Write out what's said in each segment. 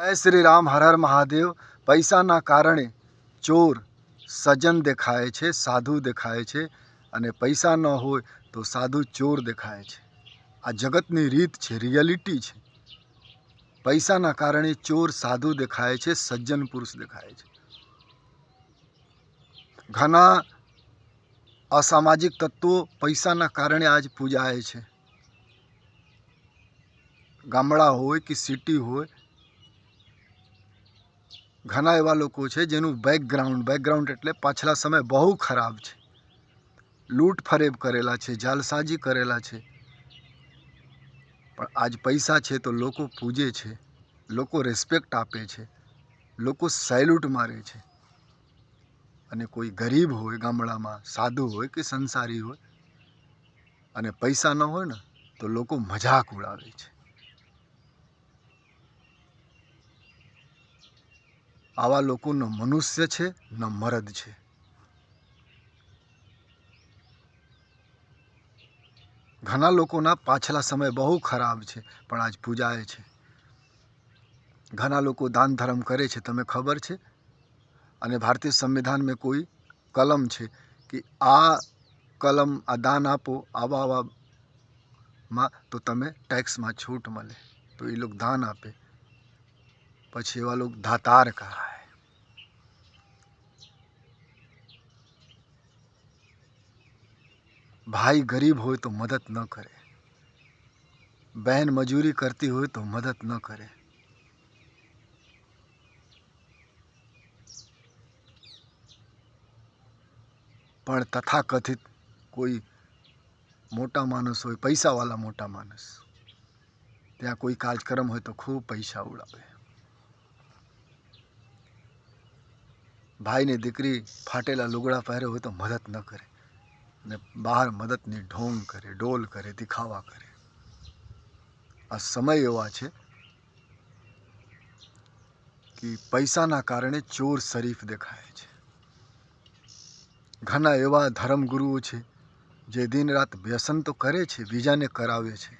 જય શ્રી રામ, હર હર મહાદેવ. પૈસાના કારણે ચોર સજ્જન દેખાય છે, સાધુ દેખાય છે અને પૈસા ન હોય તો સાધુ ચોર દેખાય છે. આ જગતની રીત છે, રિયાલિટી છે. પૈસાના કારણે ચોર સાધુ દેખાય છે, સજ્જન પુરુષ દેખાય છે. ઘણા અસામાજિક તત્વો પૈસાના કારણે આજ પૂજાય છે. ગામડા હોય કે સિટી હોય ઘણા એવા લોકો છે જેનું બેકગ્રાઉન્ડ બેકગ્રાઉન્ડ એટલે પાછલા સમય બહુ ખરાબ છે. લૂંટ ફરેબ કરેલા છે, જાલસાજી કરેલા છે. પણ આજ પૈસા છે તો લોકો પૂજે છે, લોકો રિસ્પેક્ટ આપે છે, લોકો સેલ્યુટ મારે છે. અને કોઈ ગરીબ હોય ગામડામાં, સાધુ હોય કે સંસારી હોય, અને પૈસા ન હોય ને, તો લોકો મજાક ઉડાવે છે. આવા લોકો ન મનુષ્ય છે, ન મરદ છે. ઘણા લોકોના પાછલા સમય બહુ ખરાબ છે, પણ આજ પૂજાય છે. ઘણા લોકો દાન ધર્મ કરે છે, તમે ખબર છે? અને ભારતીય સંવિધાનમાં કોઈ કલમ છે કે આ કલમ, આ દાન આપો આવા આવામાં તો તમે ટેક્સમાં છૂટ મળે, તો એ લોકો દાન આપે. પછી એવા લોકો ધાતાર કહાય ભાઈ ગરીબ હોય તો મદદ ન કરે. બહેન મજૂરી કરતી હોય તો મદદ ન કરે. પણ તથાકથિત કોઈ મોટા માણસ હોય પૈસાવાળા મોટા માણસ, ત્યાં કોઈ કાર્યક્રમ હોય તો ખૂબ પૈસા ઉડાવે. ભાઈને દીકરી ફાટેલા લુગડા પહેરે હોય તો મદદ ન કરે. ને બહાર મદદની ઢોંગ કરે ડોલ કરે દિખાવા કરે. આ સમય એવા છે કે પૈસાના કારણે ચોર શરીફ દેખાય છે. ઘણા એવા ધર્મગુરુઓ છે જે દિન રાત વ્યસન તો કરે છે, બીજાને કરાવે છે.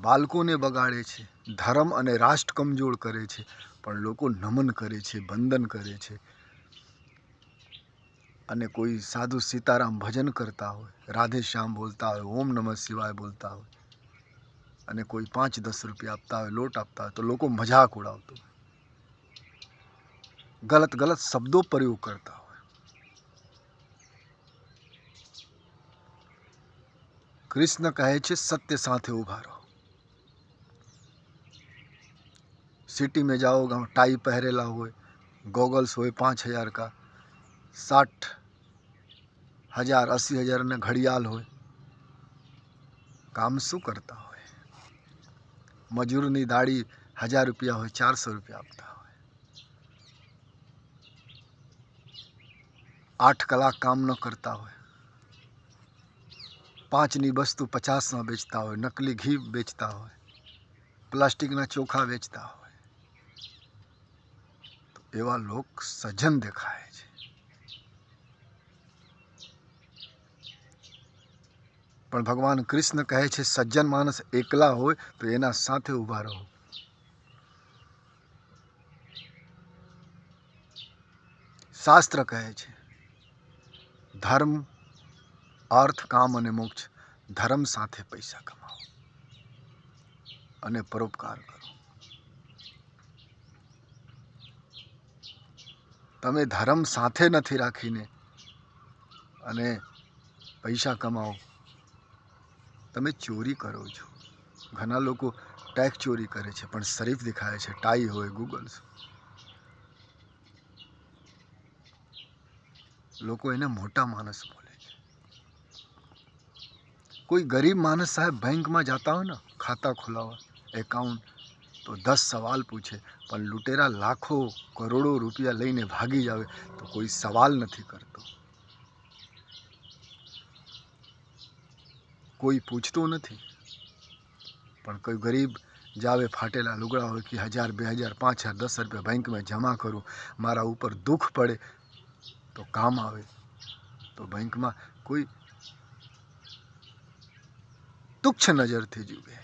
બાળકોને બગાડે છે, ધર્મ અને રાષ્ટ્ર કમજોર કરે છે, પણ લોકો નમન કરે છે બંધન કરે છે. અને કોઈ સાધુ સીતારામ ભજન કરતા હોય, રાધે શ્યામ બોલતા હોય, ઓમ નમઃ શિવાય બોલતા હોય અને કોઈ પાંચ દસ રૂપિયા આપતા હોય, લોટ આપતા હોય, તો લોકો મજાક ઉડાવતો હોય. ગલત ગલત શબ્દો પ્રયોગ કરતા હોય. કૃષ્ણ કહે છે, સત્ય સાથે ઊભા રહો. સિટી મેં જાઓ ટાઈ પહેરેલા હોય, ગોગલ્સ હોય પાંચ હજાર કા સાઠ હજાર અસી હજારના ઘડિયાળ હોય કામ શું કરતા હોય મજૂરની દાડી હજાર રૂપિયા હોય ચારસો રૂપિયા આપતા હોય આઠ કલાક કામ ન કરતા હોય પાંચની વસ્તુ પચાસમાં વેચતા હોય નકલી ઘી વેચતા હોય પ્લાસ્ટિકના ચોખા વેચતા હોય એવા લોક સજ્જન દેખાય છે પણ ભગવાન કૃષ્ણ કહે છે, સજ્જન માણસ એકલા હોય તો એના સાથે ઊભા રહો. શાસ્ત્ર કહે છે, ધર્મ, અર્થ, કામ અને મોક્ષ, ધર્મ સાથે પૈસા કમાવો અને પરોપકાર કરો. તમે ધર્મ સાથે નથી રાખીને અને પૈસા કમાઓ તમે ચોરી કરો છો. ઘણા લોકો ટેગ ચોરી કરે છે, પણ શરીફ દેખાય છે. ટાઈ હોય ગૂગલ્સ લોકો એને મોટા માણસ બોલે છે. કોઈ ગરીબ માણસ સાહેબ બેંકમાં જતા હોય ને, ખાતા ખોલાવવા એકાઉન્ટ તો દસ સવાલ પૂછે, પણ લૂંટેરા લાખો કરોડો રૂપિયા લઈને ભાગી જાવે, તો કોઈ સવાલ નથી કરતો. કોઈ પૂછતો નથી. પણ કોઈ ગરીબ જાવે ફાટેલા લુગડા હોય કે હજાર, બે હજાર, પાંચ હજાર, દસ રૂપિયા બેંકમાં જમા કરું, મારા ઉપર દુઃખ પડે, તો કામ આવે. તો બેંકમાં કોઈ તુચ્છ નજરથી જુએ.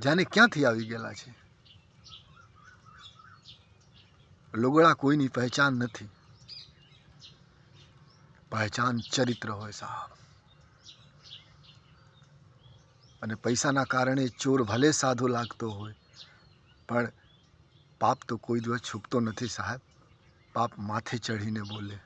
જાને ક્યાંથી આવી ગયેલા છે? લુગડા કોઈની પહેચાન નથી. પહેચાન ચરિત્ર હોય સાહેબ. અને પૈસાના કારણે ચોર ભલે સાધુ લાગતો હોય, પણ પાપ તો કોઈ દિવસ છૂપતો નથી સાહેબ. પાપ માથે ચઢીને બોલે.